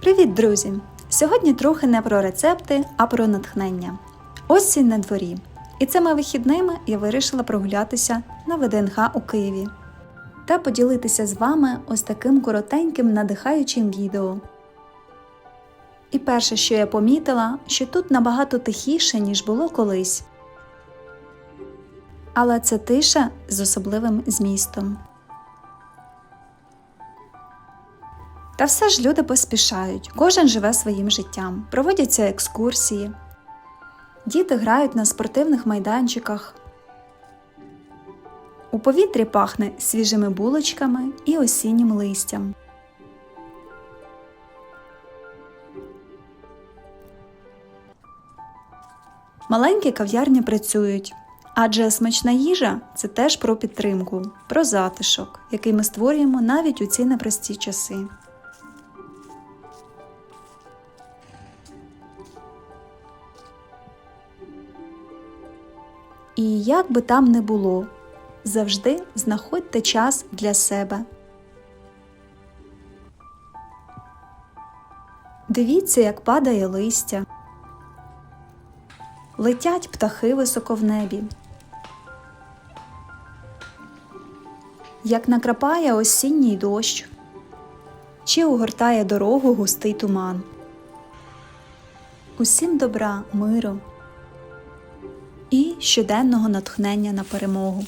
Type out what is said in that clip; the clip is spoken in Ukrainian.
Привіт, друзі! Сьогодні трохи не про рецепти, а про натхнення. Осінь на дворі. І цими вихідними я вирішила прогулятися на ВДНХ у Києві та поділитися з вами ось таким коротеньким надихаючим відео. І перше, що я помітила, що тут набагато тихіше, ніж було колись. Але це тиша з особливим змістом. Та все ж люди поспішають, кожен живе своїм життям, проводяться екскурсії, діти грають на спортивних майданчиках. У повітрі пахне свіжими булочками і осіннім листям. Маленькі кав'ярні працюють, адже смачна їжа це теж про підтримку, про затишок, який ми створюємо навіть у ці непрості часи. І як би там не було, завжди знаходьте час для себе. Дивіться, як падає листя, летять птахи високо в небі, як накрапає осінній дощ, чи огортає дорогу густий туман. Усім добра, миру і щоденного натхнення на перемогу.